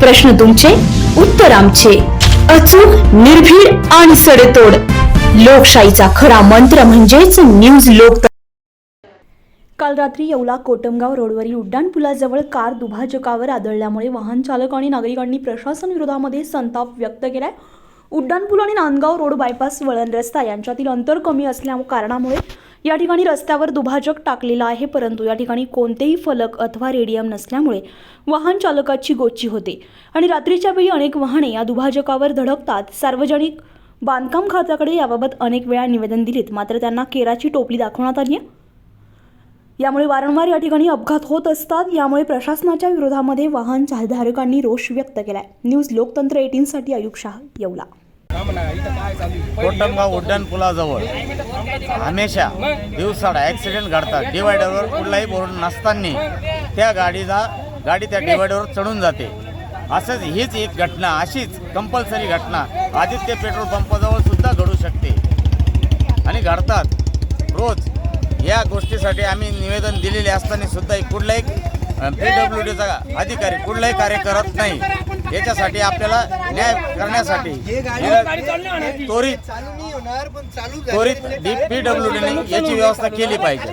प्रश्न तुमचे उत्तर आमचे. अचूक निर्भीड आणि सडेतोड. लोकशाहीचा खरा मंत्र म्हणजेच न्यूज लोक काल रात्री येवला कोटमगाव रोडवरील उड्डाणपुलाजवळ कार दुभाजकावर आदळल्यामुळे वाहन चालक आणि नागरिकांनी प्रशासन विरोधामध्ये संताप व्यक्त केलाय. उड्डाणपूल आणि नांदगाव रोड बायपास वळण रस्ता यांच्यातील अंतर कमी असल्या कारणामुळे या ठिकाणी रस्त्यावर दुभाजक टाकलेला आहे परंतु या ठिकाणी कोणतेही फलक अथवा रेडियम नसल्यामुळे वाहन चालकाची गोची होते. आणि रात्रीच्या वेळी अनेक वाहने या दुभाजकावर धडकतात. सार्वजनिक बांधकाम खात्याकडे याबाबत अनेक वेळा निवेदन दिलीत मात्र त्यांना केराची टोपली दाखवण्यात आली आहे. यामुळे वारंवार या ठिकाणी अपघात होत असतात. यामुळे प्रशासनाच्या विरोधामध्ये वाहन चालधारकांनी रोष व्यक्त केलाय. न्यूज लोकतंत्र एटीनसाठी अयुब शाह येवला. कोटमगाव उड्डाण पुलाजवळ हमेशा दिवसाडा ॲक्सिडेंट घडतात. डिवायडरवर कुठलाही बोर्ड नसताना त्या गाडीला गाडी त्या डिवायडरवर चढून जाते. असंच हीच एक घटना अशीच कंपल्सरी घटना. आदित्य पेट्रोल पंपाजवळ सुद्धा घडू शकते. आणि घडतात. रोज या गोष्टीसाठी आम्ही निवेदन दिलेले असताना सुद्धा कुठलाही पी डीचा अधिकारी कुठलाही कार्य करत नाही. याच्यासाठी आपल्याला न्याय करण्यासाठी त्वरित त्वरित डी पी डब्ल्यू डीने याची व्यवस्था केली पाहिजे.